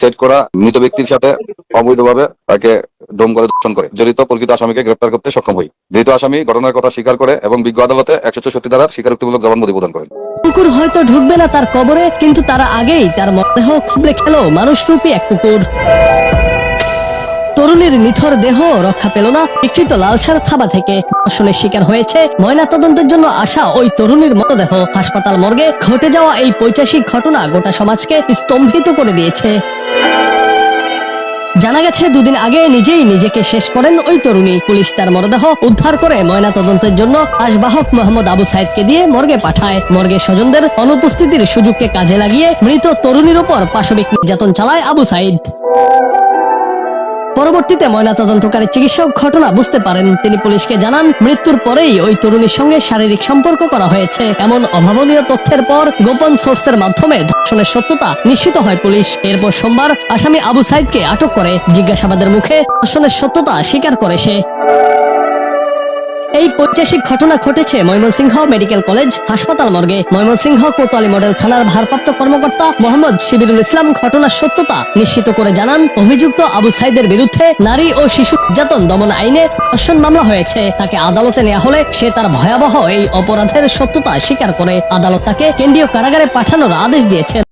Set করা মৃত ব্যক্তির সাথে অবৈধভাবে তাকে ডোম করে দর্শন করে। জড়িত প্রকৃত আসামিকে গ্রেপ্তার করতে সক্ষম হই। যেহেতু আসামি ঘটনার কথা স্বীকার করে এবং বিজ্ঞ আদালতে একশো চৌষট্টি ধারার স্বীকারোক্তিমূলক জবানবন্দি প্রদান করেন। কুকুর হয়তো ঢুকবে না তার কবরে, কিন্তু তারা আগেই তার মরদেহ খুবলে খেলো, মানুষরূপী এক কুকুর। তরুণীর নিথর দেহ রক্ষা পেল না, বিকৃত লালসার থাবা থেকে। ধর্ষণের শিকার হয়েছে, ময়না তদন্তের জন্য আসা ওই তরুণীর মরদেহ। হাসপাতাল মর্গে ঘটে যাওয়া এই পৈচাসিক ঘটনা গোটা সমাজকে স্তম্ভিত করে দিয়েছে। জানা গেছে, দুদিন আগে নিজেই নিজেকে শেষ করেন ওই তরুণী। পুলিশ তার মরদেহ উদ্ধার করে ময়না তদন্তের জন্য আশবাহক মোহাম্মদ আবু সাইদকে দিয়ে মর্গে পাঠায়। মর্গে স্বজনদের অনুপস্থিতির সুযোগকে কাজে লাগিয়ে মৃত তরুণীর ওপর পাশবিক নির্যাতন চালায় আবু সাইদ। পরবর্তীতে ময়নাতদন্তকারী চিকিৎসক ঘটনা বুঝতে পারেন। তিনি পুলিশকে জানান, মৃত্যুর পরেই ওই তরুণীর সঙ্গে শারীরিক সম্পর্ক করা হয়েছে। এমন অভাবনীয় তথ্যের পর গোপন সোর্সের মাধ্যমে ধর্ষণের সত্যতা নিশ্চিত হয় পুলিশ। এরপর সোমবার আসামি আবু সাইদকে আটক করে। জিজ্ঞাসাবাদের মুখে ধর্ষণের সত্যতা স্বীকার করে সে। এই ঐতিহাসিক ঘটনা ঘটেছে ময়মনসিংহ মেডিকেল কলেজ হাসপাতাল মর্গে। ময়মনসিংহ কোতোয়ালি মডেল থানার ভারপ্রাপ্ত কর্মকর্তা মোহাম্মদ শিবিরুল ইসলাম ঘটনার সত্যতা নিশ্চিত করে জানান, অভিযুক্ত আবু সাইদের বিরুদ্ধে নারী ও শিশু নির্যাতন দমন আইনে ধর্ষণ মামলা হয়েছে। তাকে আদালতে নেওয়া হলে সে তার ভয়াবহ এই অপরাধের সত্যতা স্বীকার করে। আদালত তাকে কেন্দ্রীয় কারাগারে পাঠানোর আদেশ দিয়েছেন।